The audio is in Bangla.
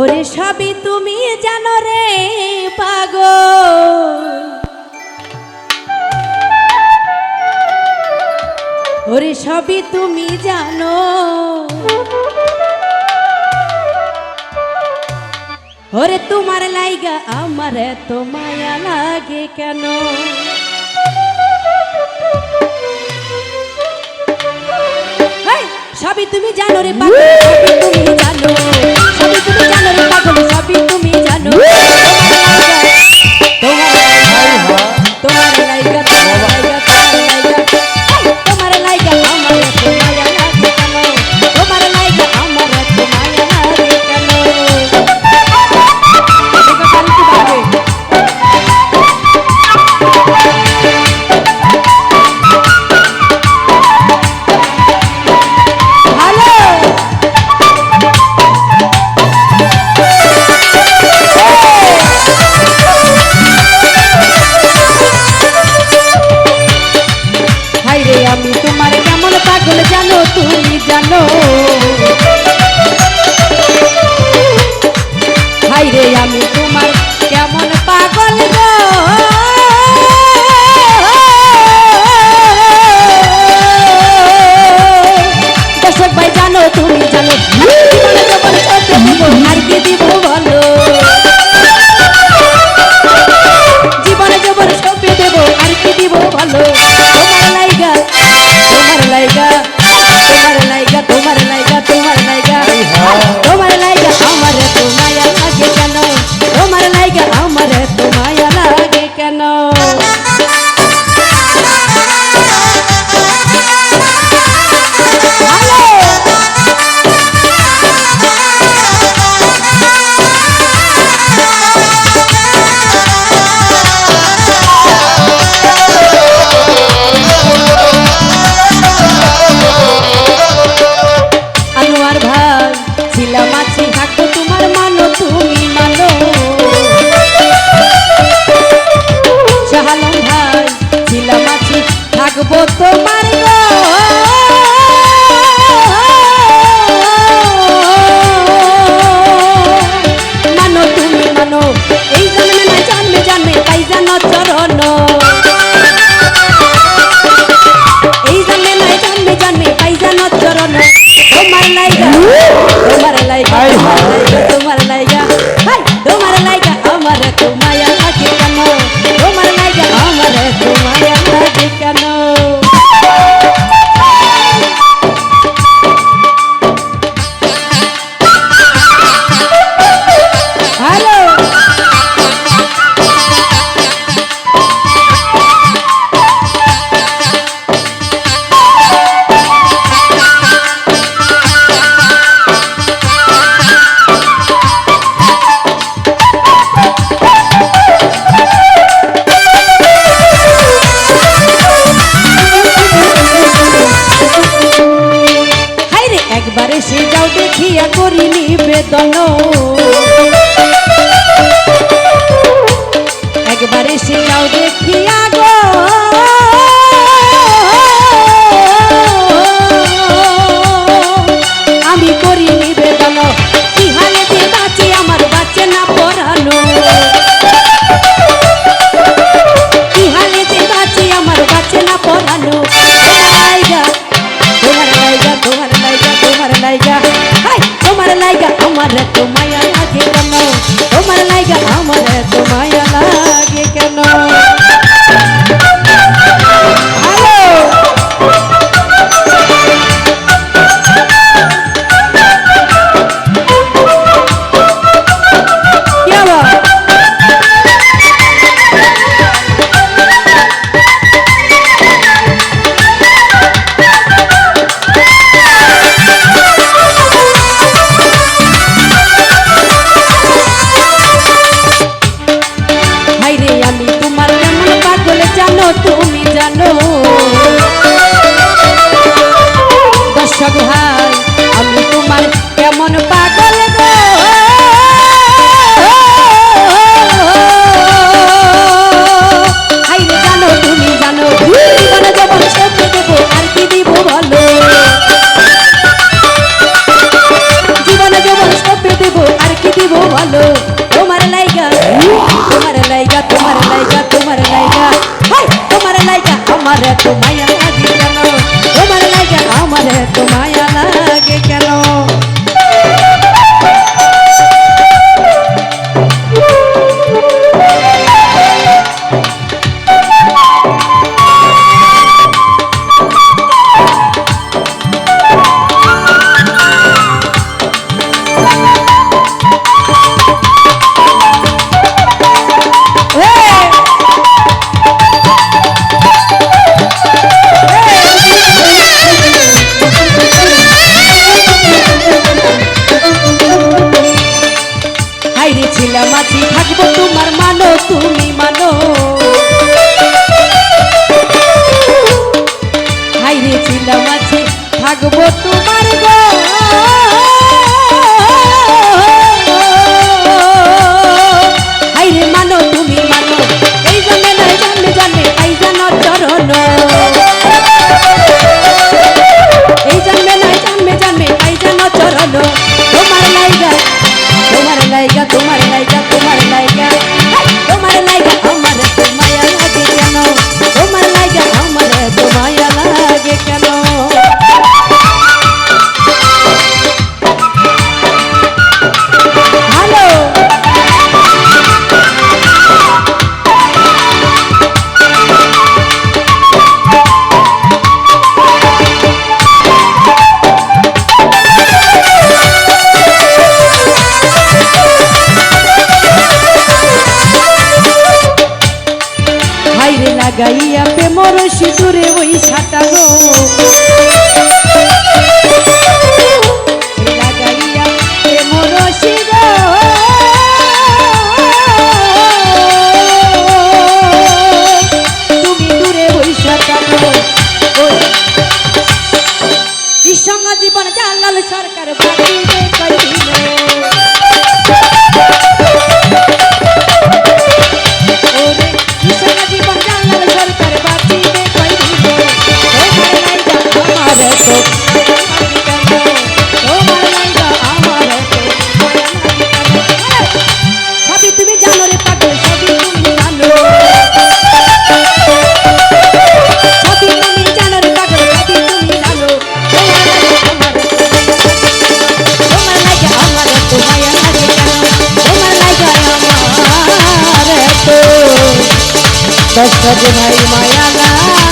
ওরে সবই তুমি জানো রে পাগ ওরে সবই তুমি জানো। ওরে তোমার লাইগা আমার এত মায়া লাগে কেন? সবই তুমি জানো রে পাখি তুমি জানো, সবই তুমি জানো রে তোমার কেমন পাগল গো? আমার এত মায়া লাগে কেন? দয়া Thứ ছিলাম থাকব তোমার গো। সিঁদুরে তো দশ ভাই মায়া লাগে কেন